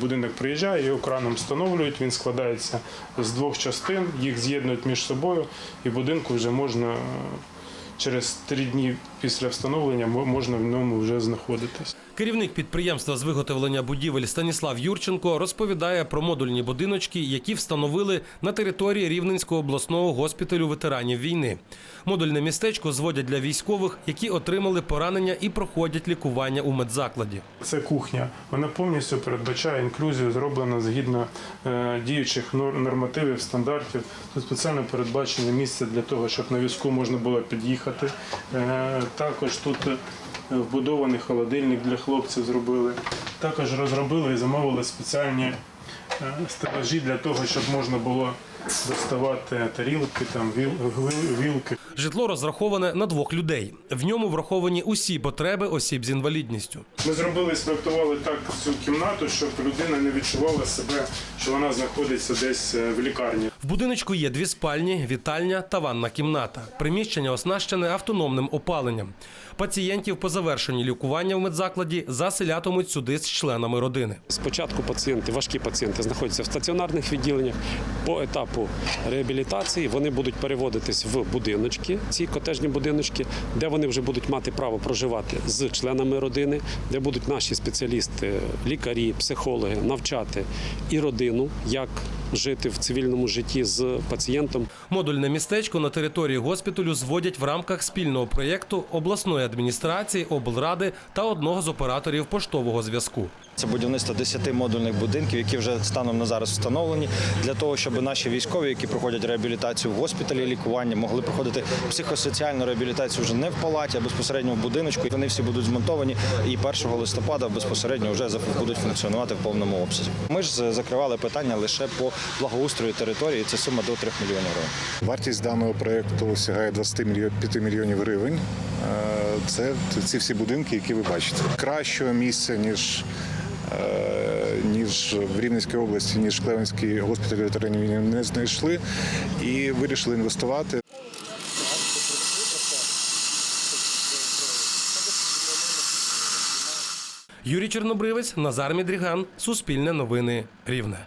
Будинок приїжджає, його краном встановлюють, він складається з двох частин, їх з'єднують між собою, і будинку вже можна через три дні після встановлення мо- можна в ньому вже знаходитись. Керівник підприємства з виготовлення будівель Станіслав Юрченко розповідає про модульні будиночки, які встановили на території Рівненського обласного госпіталю ветеранів війни. Модульне містечко зводять для військових, які отримали поранення і проходять лікування у медзакладі. Це кухня. Вона повністю передбачає інклюзію, зроблена згідно е, діючих нор- нормативів, стандартів. Тут спеціально передбачене місце для того, щоб на візку можна було під'їхати. Е, також тут е, вбудований холодильник для хлопців зробили. Також розробили і замовили спеціальні е, стелажі для того, щоб можна було доставати тарілки, там віл- вілки. Житло розраховане на двох людей. В ньому враховані усі потреби осіб з інвалідністю. Ми зробили, спроектували так цю кімнату, щоб людина не відчувала себе, що вона знаходиться десь е, в лікарні. В будиночку є дві спальні, вітальня та ванна кімната. Приміщення оснащене автономним опаленням. Пацієнтів по завершенні лікування в медзакладі заселятимуть сюди з членами родини. Спочатку пацієнти, важкі пацієнти, знаходяться в стаціонарних відділеннях. По етапу реабілітації вони будуть переводитись в будиночки, ці котежні будиночки, де вони вже будуть мати право проживати з членами родини, де будуть наші спеціалісти, лікарі, психологи навчати і родину, як жити в цивільному житті з пацієнтом. Модульне містечко на території госпіталю зводять в рамках спільного проєкту обласної адміністрації, облради та одного з операторів поштового зв'язку. Це будівництво 10 модульних будинків, які вже станом на зараз встановлені для того, щоб наші військові, які проходять реабілітацію в госпіталі, лікування, могли проходити психосоціальну реабілітацію вже не в палаті, а безпосередньо в будиночку. Вони всі будуть змонтовані і 1 листопада безпосередньо вже будуть функціонувати в повному обсязі. Ми ж закривали питання лише по благоустрою території. Це сума до 3 мільйонів гривень. Вартість даного проєкту сягає 25 мільйонів гривень. Е, Це ці всі будинки, які ви бачите. Кращого місця, ніж, ніж в Рівненській області, ніж Клевенський госпіталь ветеранів війни не знайшли і вирішили інвестувати. Юрій Чорнобривець, Назар Мідріган, Суспільне новини, Рівне.